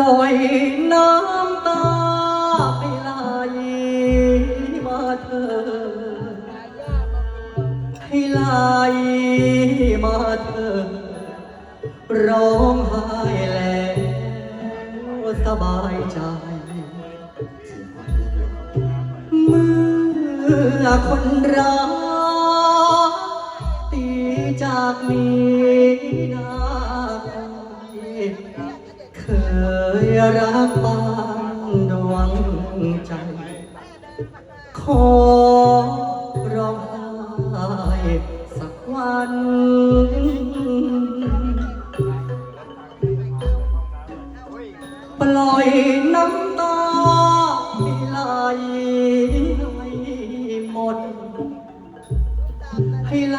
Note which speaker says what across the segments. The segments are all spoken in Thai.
Speaker 1: ลอยน้ำตาไปไหลมาเธอ ให้ไหลมาเธอ ร้องไห้แล้วสบายใจ เมื่อคนรักตีจากนี้นา รักบางดวงใจ ขอร้องไห้สักวัน ปล่อยน้ำตาไหลให้หมด ให้ไหล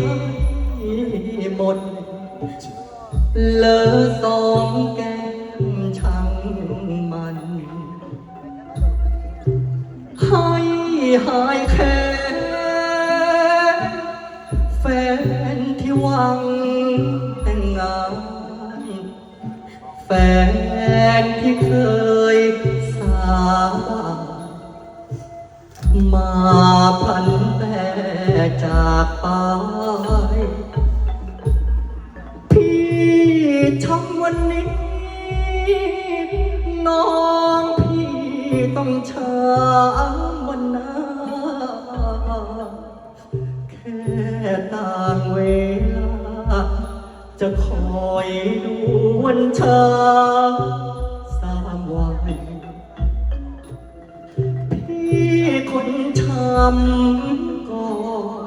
Speaker 1: ให้หมด เลอสองแก้ หายแค้นแฟนที่หวังแต่งงาน แฟนที่เคยสาบมาพันแต่จากไป พี่ช้ำวันนี้ น้องพี่ต้องช้ำ ต่างเวลา จะคอยดูวันเช้าสามวันพี่คนช้ำก่อ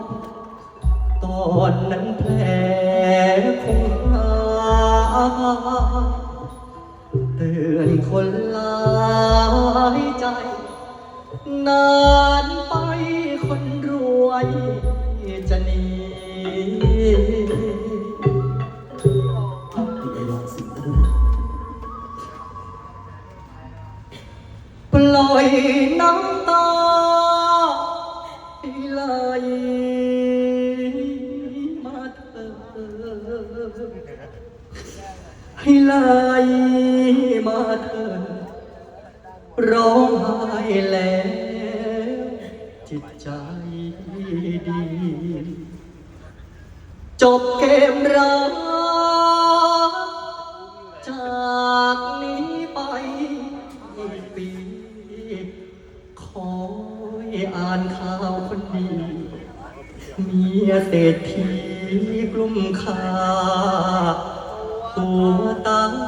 Speaker 1: นตอนนั้นแผลคงหาเตือนคนหลายใจ นานไป
Speaker 2: ลอ
Speaker 1: ยน้ำตาไหลมาเธอให้ไหลมาเธอร้องไห้แล้วจิตใจดี จบเกมรักจากนี้ไปอีกปี อ่านข่าวคนดีเมียเศรษฐีกลุ่มขาตัวตาย